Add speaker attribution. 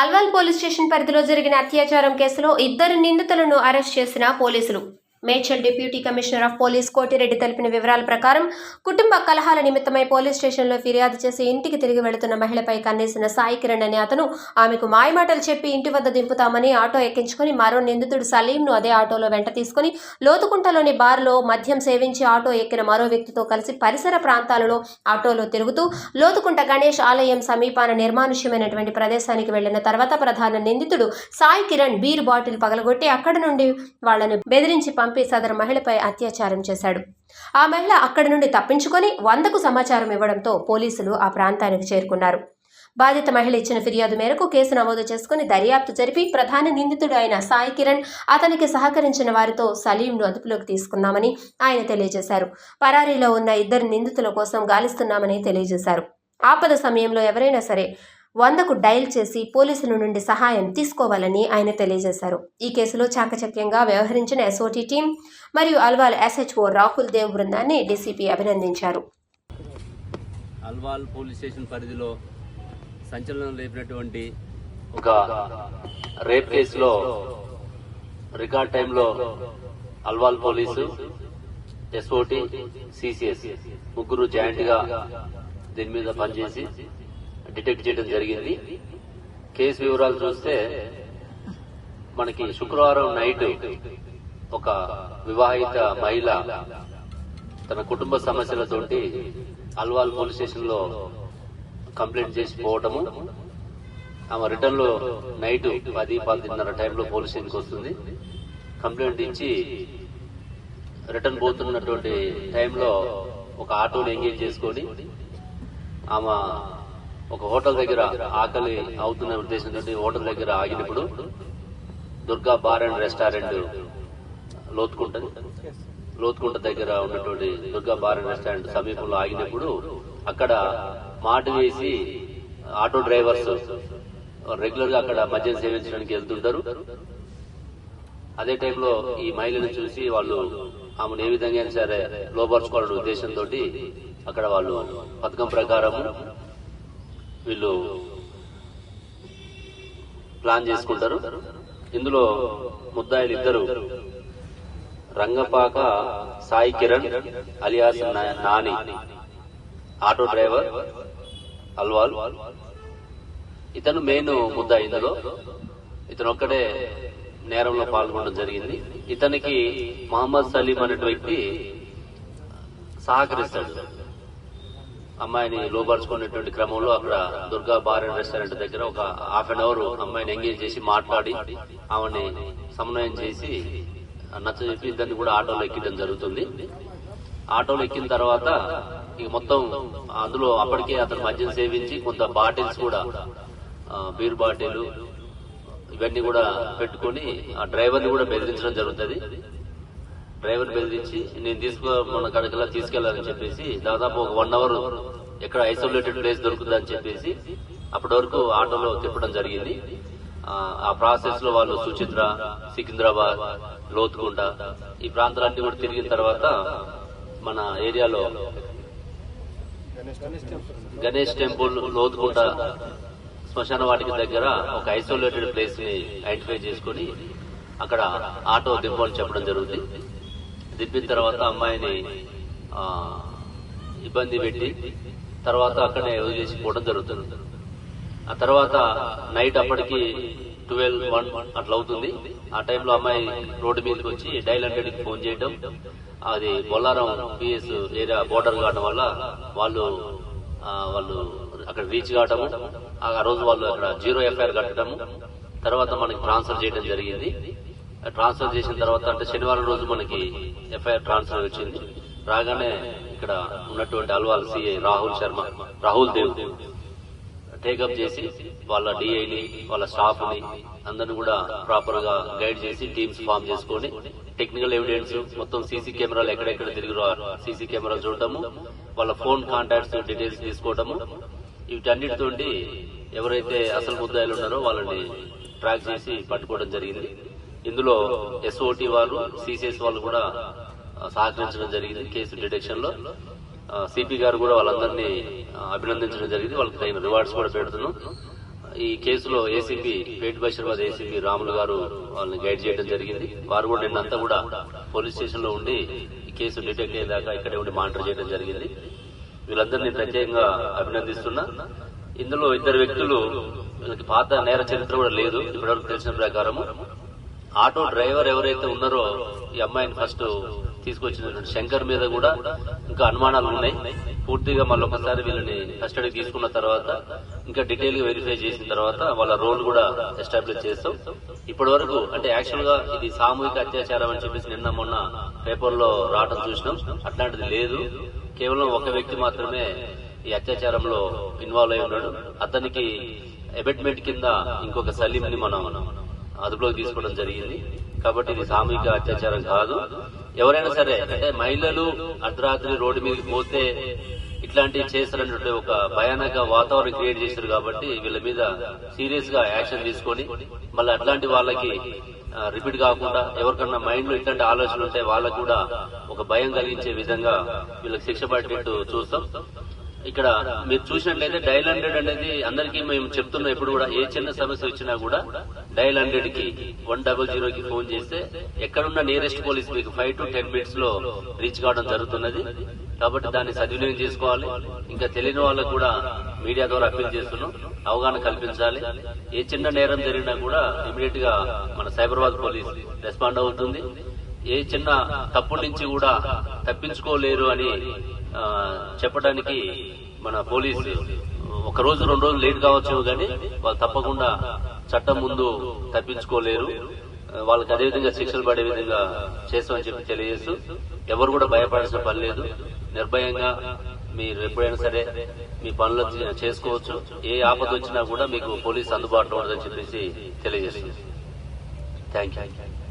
Speaker 1: Alwal police station పరిధిలో జరిగిన అత్యాచారం కేసులో ఇద్దరు నిందితులను అరెస్ట్ చేసిన పోలీసులు. Medchal deputy commissioner of police Kotireddy తెలిపిన వివరాల ప్రకారం కుటుంబ కలహాల నిమిత్తమై పోలీస్ స్టేషన్లో ఫిర్యాదు చేసి ఇంటికి తిరిగి వెళుతున్న మహిళపై కన్నేసిన సాయి కిరణ్ అనే అతను ఆమెకు మాయమాటలు చెప్పి ఇంటి వద్ద దింపుతామని ఆటో ఎక్కించుకొని మరో నిందితుడు సలీంను అదే ఆటోలో వెంట తీసుకుని లోతుకుంటలోని బార్లో మద్యం సేవించి ఆటో ఎక్కిన మరో వ్యక్తితో కలిసి పరిసర ప్రాంతాలలో ఆటోలో తిరుగుతూ లోతుకుంట గణేష్ ఆలయం సమీపాన నిర్మానుష్యమైనటువంటి ప్రదేశానికి వెళ్ళిన తర్వాత ప్రధాన నిందితుడు సాయి కిరణ్ బీర్ బాటిల్ పగలగొట్టి అక్కడ నుండి వాళ్ళను బెదిరించి పంపి సదరు మహిళపై అత్యాచారం చేశాడు. ఆ మహిళ అక్కడి నుండి తప్పించుకొని వందకు సమాచారం ఇవ్వడంతో పోలీసులు ఆ ప్రాంతానికి చేరుకున్నారు. బాధిత మహిళ ఇచ్చిన ఫిర్యాదు మేరకు కేసు నమోదు చేసుకుని దర్యాప్తు జరిపి ప్రధాన నిందితుడు అయిన సాయి కిరణ్ అతనికి సహకరించిన వారితో సలీంను అదుపులోకి తీసుకున్నామని ఆయన తెలియజేశారు. పరారీలో ఉన్న ఇద్దరు నిందితుల కోసం గాలిస్తున్నామని తెలియజేశారు. ఆపద సమయంలో ఎవరైనా సరే వందకు డయల్ చేసి పోలీసుల నుండి సహాయం తీసుకోవాలని ఆయన తెలియజేశారు. ఈ కేసులో చాకచక్యంగా వ్యవహరించిన ఎస్ఓటీ టీం మరియు అల్వాల్ ఎస్హెచ్ఓ రాహుల్ దేవ్ బృందాన్ని డీసీపీ అభినందించారు.
Speaker 2: అల్వాల్ పోలీస్ స్టేషన్ పరిధిలో సంచలనం లేపినటువంటి ఒక రేప్ కేసులో రికార్డ్ టైంలో అల్వాల్ పోలీసు ఎస్ఓటి సిసిఎస్ ముగ్గురు జాయింట్గా దీని మీద పనిచేసి డిటెక్ట్ చేయడం జరిగింది. కేసు వివరాలు చూస్తే మనకి శుక్రవారం నైట్ ఒక వివాహిత మహిళ తన కుటుంబ సమస్యలతోటి అల్వాల్ పోలీస్ స్టేషన్లో కంప్లైంట్ చేసి పోవటము. ఆమె రిటర్న్లో నైట్ పది పదిన్నర టైంలో పోలీస్ స్టేషన్కి వస్తుంది. కంప్లైంట్ ఇచ్చి రిటర్న్ పోతున్నటువంటి టైంలో ఒక ఆటోని ఎంగేజ్ చేసుకొని ఆమె ఒక హోటల్ దగ్గర ఆకలి అవుతున్న ఉద్దేశంతో హోటల్ దగ్గర ఆగినప్పుడు Durga bar and restaurant Lothukunta Lothukunta దగ్గర ఉన్నటువంటి దుర్గా బార్ అండ్ రెస్టారెంట్ సమీపంలో ఆగినప్పుడు అక్కడ మాట వేసి ఆటో డ్రైవర్స్ రెగ్యులర్గా అక్కడ మద్యం సేవించడానికి వెళ్తుంటారు. అదే టైంలో ఈ మహిళను చూసి వాళ్ళు ఆమెను ఏ విధంగా అయినా సరే లోపరుచుకోవాలనే ఉద్దేశంతో అక్కడ వాళ్ళు పథకం ప్రకారం వీళ్ళు ప్లాన్ చేసుకుంటారు. ఇందులో ముద్దాయిలు ఇద్దరు. Rangapaka Sai Kiran alias Nani. Auto driver Alwal. ఇతను మెయిన్ ముద్దాయి ఇందులో. ఇతను ఒక్కడే నేరంలో పాల్గొనడం జరిగింది. ఇతనికి మహమ్మద్ సలీం అనే వ్యక్తి సహకరిస్తాడు. అమ్మాయిని లోపరుచుకునేటువంటి క్రమంలో అక్కడ దుర్గా బార్ అండ్ రెస్టారెంట్ దగ్గర ఒక హాఫ్ అన్ అవర్ అమ్మాయిని ఎంగేజ్ చేసి మాట్లాడి ఆమెని సమన్వయం చేసి నచ్చ చెప్పి ఇద్దరిని కూడా ఆటోలో ఎక్కడం జరుగుతుంది. ఆటోలో ఎక్కిన తర్వాత ఇక మొత్తం అందులో అప్పటికే అతను మద్యం సేవించి కొంత బాటిల్స్ కూడా బీర్ బాటిల్ ఇవన్నీ కూడా పెట్టుకొని ఆ డ్రైవర్ని కూడా బెదిరించడం జరుగుతుంది. డ్రైవర్ బెదిరించి నేను తీసుకో మన కడకలా తీసుకెళ్ళాలని చెప్పేసి దాదాపు ఒక వన్ అవర్ ఎక్కడ ఐసోలేటెడ్ ప్లేస్ దొరుకుతుందని చెప్పేసి అప్పటి వరకు ఆటోలో తిప్పడం జరిగింది. ఆ, ప్రాసెస్లో వాళ్ళు సుచిత్ర సికింద్రాబాద్ లోతుకుంట ఈ ప్రాంతాలన్నీ కూడా తిరిగిన తర్వాత మన ఏరియాలో గణేష్ టెంపుల్ లోతుకుంట శ్మశాన వాటికి దగ్గర ఒక ఐసోలేటెడ్ ప్లేస్ని ఐడెంటిఫై చేసుకుని అక్కడ ఆటో దింపని చెప్పడం జరుగుతుంది. దిబ్బిన తర్వాత అమ్మాయిని ఆ, ఇబ్బంది పెట్టి తర్వాత అక్కడే వదిలేసి పోవడం జరుగుతుంది. ఆ తర్వాత నైట్ అప్పటికి ట్వెల్వ్ వన్ అట్లా అవుతుంది. ఆ టైంలో అమ్మాయి రోడ్డు మీదకి వచ్చి డైల్ హండ్రెడ్ ఫోన్ చేయడం అది బొల్లారం పిఎస్ ఏరియా బోర్డర్ కావడం వల్ల వాళ్ళు వాళ్ళు అక్కడ రీచ్ కావటము. ఆ రోజు వాళ్ళు అక్కడ జీరో ఎఫ్ఐఆర్ కట్టడము తర్వాత మనకి ట్రాన్స్ఫర్ చేయడం జరిగింది. ట్రాన్స్ఫర్ చేసిన తర్వాత అంటే శనివారం రోజు మనకి ఎఫ్ఐఆర్ ట్రాన్స్ఫర్ వచ్చింది. రాగానే ఇక్కడ ఉన్నటువంటి Alwal CI Rahul Sharma Rahul Dev take up చేసి వాళ్ళ డిఐని వాళ్ళ స్టాఫ్ని అందరిని కూడా ప్రాపర్గా గైడ్ చేసి టీమ్స్ ఫామ్ చేసుకొని టెక్నికల్ ఎవిడెన్స్ మొత్తం సీసీ కెమెరాలు ఎక్కడెక్కడ తిరిగిరో సీసీ కెమెరాలు చూడటము వాళ్ళ ఫోన్ కాంటాక్ట్స్ డీటెయిల్స్ తీసుకోవటము వీటన్నిటితోటి ఎవరైతే అసలు ముద్దాయిలు ఉన్నారో వాళ్ళని ట్రాక్ చేసి పట్టుకోవడం జరిగింది. ఇందులో ఎస్ఓటి వాళ్ళు సిసిఎస్ వాళ్ళు కూడా సహకరించడం జరిగింది కేసు డిటెక్షన్లో సిపి గారు కూడా వాళ్ళందరినీ అభినందించడం జరిగింది. వాళ్ళకి తగిన రివార్డ్స్ కూడా పెడుతున్నాం. ఈ కేసులో ఏసీపీ పేట్ బషీర్బాద్ ఏసీపీ రాములు గారు వాళ్ళని గైడ్ చేయడం జరిగింది. వారు కూడా నిన్నంతా కూడా పోలీస్ స్టేషన్లో ఉండి ఈ కేసు డిటెక్ట్ అయ్యేదాకా ఇక్కడే ఉండి మానిటర్ చేయడం జరిగింది. వీళ్ళందరినీ ప్రత్యేకంగా అభినందిస్తున్నా. ఇందులో ఇద్దరు వ్యక్తులు వీళ్ళకి పాత నేర చరిత్ర కూడా లేదు. ఇప్పటివరకు తెలిసిన ప్రకారము. ఆటో డ్రైవర్ ఎవరైతే ఉన్నారో ఈ అమ్మాయిని ఫస్ట్ తీసుకొచ్చినటువంటి శంకర్ మీద కూడా ఇంకా అనుమానాలు ఉన్నాయి. పూర్తిగా మళ్ళీ ఒకసారి వీళ్ళని కస్టడీ తీసుకున్న తర్వాత ఇంకా డీటెయిల్గా వెరిఫై చేసిన తర్వాత వాళ్ళ రోల్ కూడా ఎస్టాబ్లిష్ చేస్తాం. ఇప్పటి వరకు అంటే యాక్చువల్గా ఇది సామూహిక అత్యాచారం అని చెప్పేసి నిన్న మొన్న పేపర్లో రావడం చూసినాం. అట్లాంటిది లేదు. కేవలం ఒక వ్యక్తి మాత్రమే ఈ అత్యాచారంలో ఇన్వాల్వ్ అయి ఉన్నాడు. అతనికి అబెట్మెంట్ కింద ఇంకొక సలీం ని మనం అదుపులోకి తీసుకోవడం జరిగింది. కాబట్టి ఇది సామూహిక అత్యాచారం కాదు. ఎవరైనా సరే అంటే మహిళలు అర్ధరాత్రి రోడ్డు మీదకి పోతే ఇట్లాంటివి చేస్తారన్నట్టు ఒక భయానక వాతావరణం క్రియేట్ చేశారు కాబట్టి వీళ్ళ మీద సీరియస్గా యాక్షన్ తీసుకొని మళ్ళీ అట్లాంటి వాళ్ళకి రిపీట్ కాకుండా ఎవరికన్నా మైండ్లో ఇట్లాంటి ఆలోచనలు ఉంటే వాళ్ళకు కూడా ఒక భయం కలిగించే విధంగా వీళ్ళకి శిక్ష పడేటట్టు చూస్తాం. ఇక్కడ మీరు చూసినట్లయితే డైల్ హండ్రెడ్ అనేది అందరికీ మేము చెప్తున్నాం ఎప్పుడు కూడా ఏ చిన్న సమస్య వచ్చినా కూడా డైల్ హండ్రెడ్కి వన్ డబల్ జీరో కి ఫోన్ చేస్తే ఎక్కడున్న నియరెస్ట్ పోలీస్ మీకు ఫైవ్ టు టెన్ మినిట్స్లో రీచ్ కావడం జరుగుతున్నది. కాబట్టి దాన్ని సద్వినియోగం చేసుకోవాలి. ఇంకా తెలియని వాళ్ళకు కూడా మీడియా ద్వారా అప్పీల్ చేస్తున్నాం. అవగాహన కల్పించాలి. ఏ చిన్న నేరం జరిగినా కూడా ఇమీడియట్గా మన సైబరాబాద్ పోలీస్ రెస్పాండ్ అవుతుంది. ఏ చిన్న తప్పు నుంచి కూడా తప్పించుకోలేరు అని చెప్పడానికి మన పోలీసు ఒక రోజు రెండు రోజులు లేట్ కావచ్చు కానీ వాళ్ళు తప్పకుండా చట్టం ముందు తప్పించుకోలేరు. వాళ్ళకి అదే విధంగా శిక్షలు పడే విధంగా చేస్తామని చెప్పి తెలియజేస్తూ ఎవరు కూడా భయపడాల్సిన పని లేదు. నిర్భయంగా మీరు ఎప్పుడైనా సరే మీ పనులు చేసుకోవచ్చు. ఏ ఆపద వచ్చినా కూడా మీకు పోలీసు అందుబాటులో ఉండదని చెప్పేసి తెలియజేస్తుంది థ్యాంక్ యూ.